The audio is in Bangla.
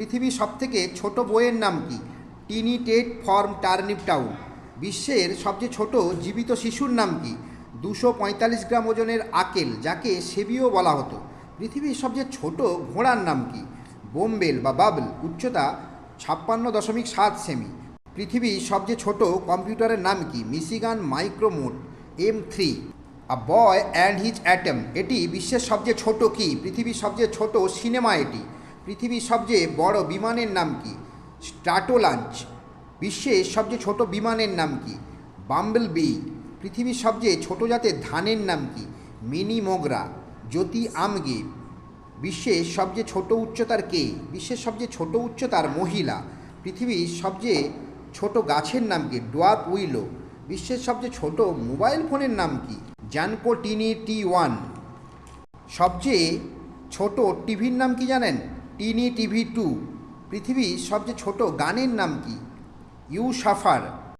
পৃথিবীর সবথেকে ছোট বইয়ের নাম কি? Teeny Ted from Turnip Town. বিশ্বের সবচেয়ে ছোট জীবিত শিশুর নাম কি? দুশো পঁয়তাল্লিশ গ্রাম ওজনের আকেল, যাকে সেবিও বলা হতো। পৃথিবীর সবচেয়ে ছোট ঘোড়ার নাম কি? বোম্বেল বা বাবল, উচ্চতা ছাপ্পান্ন দশমিক সাত সেমি। পৃথিবীর সবচেয়ে ছোট কম্পিউটারের নাম কি? Michigan Micro Mote, M three. A boy and his atom, এটি বিশ্বের সবচেয়ে ছোট কি? পৃথিবীর সবচেয়ে ছোট সিনেমা এটি। পৃথিবীর সবচেয়ে বড় বিমানের নাম কি? স্ট্রাটোলাঞ্চ বিশ্বের সবচেয়ে ছোট বিমানের নাম কি? বাম্বল বি পৃথিবীর সবচেয়ে ছোট জাতের ধানের নাম কি? মিনি মোগরা। জ্যোতি আমগে। বিশ্বের সবচেয়ে ছোট উচ্চতার কে? বিশ্বের সবচেয়ে ছোট উচ্চতার মহিলা। পৃথিবীর সবচেয়ে ছোট গাছের নাম কি? Dwarf willow. বিশ্বের সবচেয়ে ছোট মোবাইল ফোনের নাম কি? Zanco tiny T one. সবচেয়ে ছোট টিভির নাম কি জানেন? টিনি টিভি টু পৃথিবীর সবচেয়ে ছোট গানের নাম কি? You suffer.